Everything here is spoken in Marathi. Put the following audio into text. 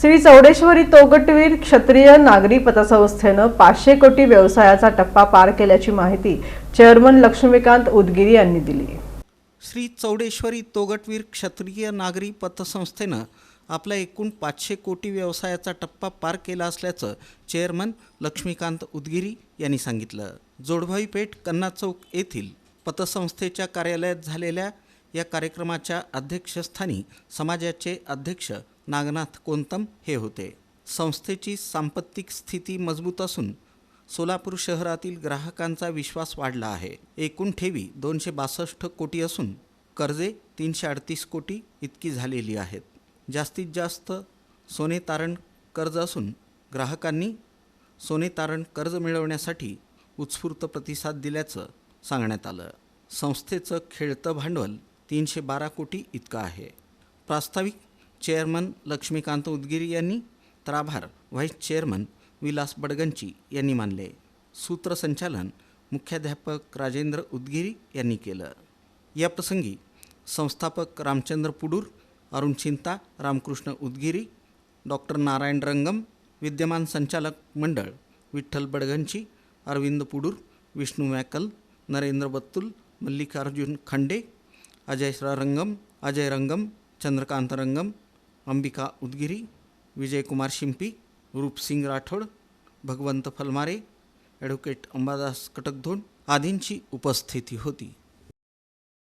श्री चौडेश्वरी तोगटवीर क्षत्रिय नागरी पतसंस्थेनं पाचशे कोटी व्यवसायाचा टप्पा पार केल्याची माहिती चेअरमन लक्ष्मीकांत उदगिरी यांनी दिली. श्री चौडेश्वरी तोगटवीर क्षत्रिय नागरी पतसंस्थेनं आपला एकूण पाचशे कोटी व्यवसायाचा टप्पा पार केला असल्याचं चेअरमन लक्ष्मीकांत उदगिरी यांनी सांगितलं. जोडभाई पेठ कन्ना चौक येथील पतसंस्थेच्या कार्यालयात झालेल्या या कार्यक्रमाच्या अध्यक्षस्थानी समाजाचे अध्यक्ष नागनाथ कोंतम हे होते. संस्थेची सांपत्तिक स्थिती मजबूत असून सोलापूर शहरातील ग्राहकांचा विश्वास वाढला आहे. एकूण ठेवी दोनशे बासष्ट कोटी असून कर्जे तीनशे अडतीस कोटी इतकी झालेली आहेत. जास्तीत जास्त सोने तारण कर्ज असून ग्राहकांनी सोने तारण कर्ज मिळवण्यासाठी उत्स्फूर्त प्रतिसाद दिल्याचं सांगण्यात आलं. संस्थेचं खेळतं भांडवल तीनशे बारा कोटी इतकं आहे. प्रास्ताविक चेअरमन लक्ष्मीकांत उदगिरी यांनी तर आभार. व्हाईस चेअरमन विलास बडगंची यांनी मानले. सूत्रसंचालन मुख्याध्यापक राजेंद्र उदगिरी यांनी केलं. या प्रसंगी संस्थापक रामचंद्र पुडूर अरुण चिंता रामकृष्ण उदगिरी डॉक्टर नारायण रंगम विद्यमान संचालक मंडळ विठ्ठल बडगंची अरविंद पुडूर विष्णू मॅकल नरेंद्र बत्तुल मल्लिकार्जुन खंडे अजय रंगम अजय रंगम चंद्रकांत रंगम अंबिका उदगिरी विजयकुमार शिंपी रूपसिंग राठोड भगवंत फलमारे ॲडव्होकेट अंबादास कटकधोंड आदींची उपस्थिती होती.